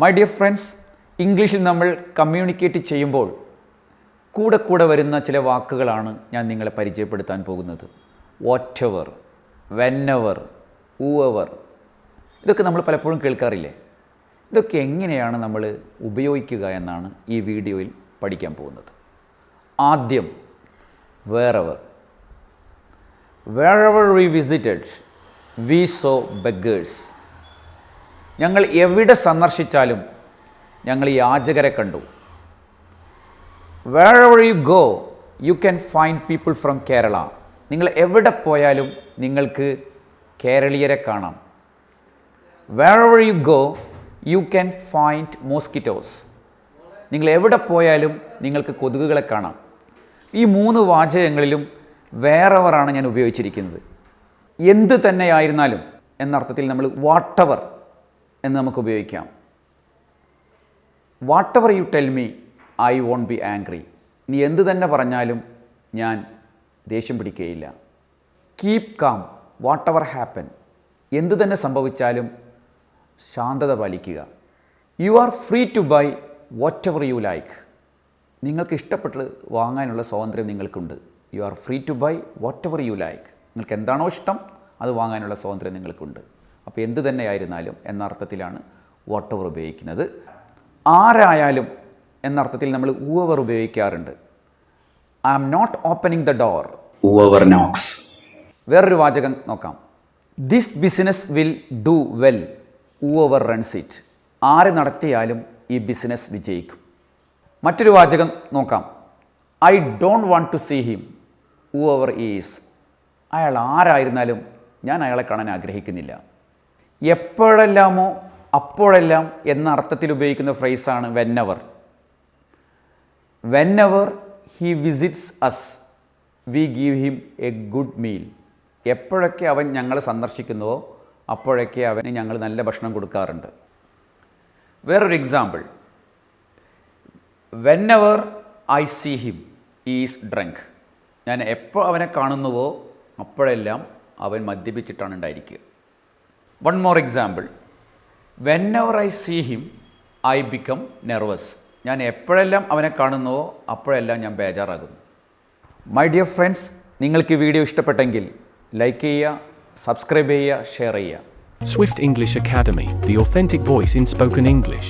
My dear friends ഇംഗ്ലീഷിൽ നമ്മൾ communicate ചെയ്യുമ്പോൾ കൂടെ കൂടെ വരുന്ന ചില വാക്കുകളാണ് ഞാൻ നിങ്ങളെ പരിചയപ്പെടുത്താൻ പോകുന്നത്. Whatever whenever whoever ഇതൊക്കെ നമ്മൾ പലപ്പോഴും കേൾക്കാറില്ലേ? ഇതൊക്കെ എങ്ങനെയാണ് നമ്മൾ ഉപയോഗിക്കുക എന്നാണ് ഈ വീഡിയോയിൽ പഠിക്കാൻ പോകുന്നത്. ആദ്യം wherever wherever we visited we saw beggars ഞങ്ങൾ എവിടെ സന്ദർശിച്ചാലും ഞങ്ങൾ യാചകരെ കണ്ടു. Wherever you go you can find people from Kerala നിങ്ങൾ എവിടെ പോയാലും നിങ്ങൾക്ക് കേരളീയരെ കാണാം. Wherever you go you can find mosquitoes നിങ്ങൾ എവിടെ പോയാലും നിങ്ങൾക്ക് കൊതുകുകളെ കാണാം. ഈ മൂന്ന് വാചകങ്ങളിലും വേറെവറാണ് ഞാൻ ഉപയോഗിച്ചിരിക്കുന്നത്. എന്ത് തന്നെയായിരുന്നാലും എന്നർത്ഥത്തിൽ നമ്മൾ വാട്ടവർ എന്ന് നമുക്ക് ഉപയോഗിക്കാം. Whatever you tell me I won't be angry നീ എന്ത് തന്നെ പറഞ്ഞാലും ഞാൻ ദേഷ്യം പിടിക്കുകയില്ല. Keep calm whatever happen എന്ത് തന്നെ സംഭവിച്ചാലും ശാന്തത പാലിക്കുക. You are free to buy whatever you like നിങ്ങൾക്ക് ഇഷ്ടപ്പെട്ട് വാങ്ങാനുള്ള സ്വാതന്ത്ര്യം നിങ്ങൾക്കുണ്ട്. You are free to buy whatever you like നിങ്ങൾക്ക് എന്താണോ ഇഷ്ടം അത് വാങ്ങാനുള്ള സ്വാതന്ത്ര്യം നിങ്ങൾക്കുണ്ട്. അപ്പോൾ എന്ത് തന്നെയായിരുന്നാലും എന്ന അർത്ഥത്തിലാണ് വാട്ട് ഓവർ ഉപയോഗിക്കുന്നത്. ആരായാലും എന്ന അർത്ഥത്തിൽ നമ്മൾ ഊവർ ഉപയോഗിക്കാറുണ്ട്. I am not opening the door whoever knocks വേറൊരു വാചകം നോക്കാം. This business will do well whoever runs it ആര് നടത്തിയാലും ഈ ബിസിനസ് വിജയിക്കും. മറ്റൊരു വാചകം നോക്കാം. I don't want to see him whoever is അയാൾ ആരായിരുന്നാലും ഞാൻ അയാളെ കാണാൻ ആഗ്രഹിക്കുന്നില്ല. എപ്പോഴെല്ലാമോ അപ്പോഴെല്ലാം എന്ന അർത്ഥത്തിൽ ഉപയോഗിക്കുന്ന ഫ്രേസാണ് whenever whenever he visits us we give him a good meal എപ്പോഴൊക്കെ അവൻ ഞങ്ങളെ സന്ദർശിക്കുന്നുവോ അപ്പോഴൊക്കെ അവന് ഞങ്ങൾ നല്ല ഭക്ഷണം കൊടുക്കാറുണ്ട്. വേറൊരു example whenever I see him is drunk ഞാൻ എപ്പോൾ അവനെ കാണുന്നുവോ അപ്പോഴെല്ലാം അവൻ മദ്യപിച്ചിട്ടാണ് ഉണ്ടായിരിക്കുക. One more example whenever I see him I become nervous ഞാൻ എപ്പോഴെല്ലാം അവനെ കാണുന്നുവോ അപ്പോഴെല്ലാം ഞാൻ ബേജാറാകുന്നു. മൈ ഡിയർ ഫ്രണ്ട്സ് നിങ്ങൾക്ക് ഈ വീഡിയോ ഇഷ്ടപ്പെട്ടെങ്കിൽ ലൈക്ക് ചെയ്യുക സബ്സ്ക്രൈബ് ചെയ്യുക ഷെയർ ചെയ്യുക. Swift English Academy, the authentic voice in spoken English.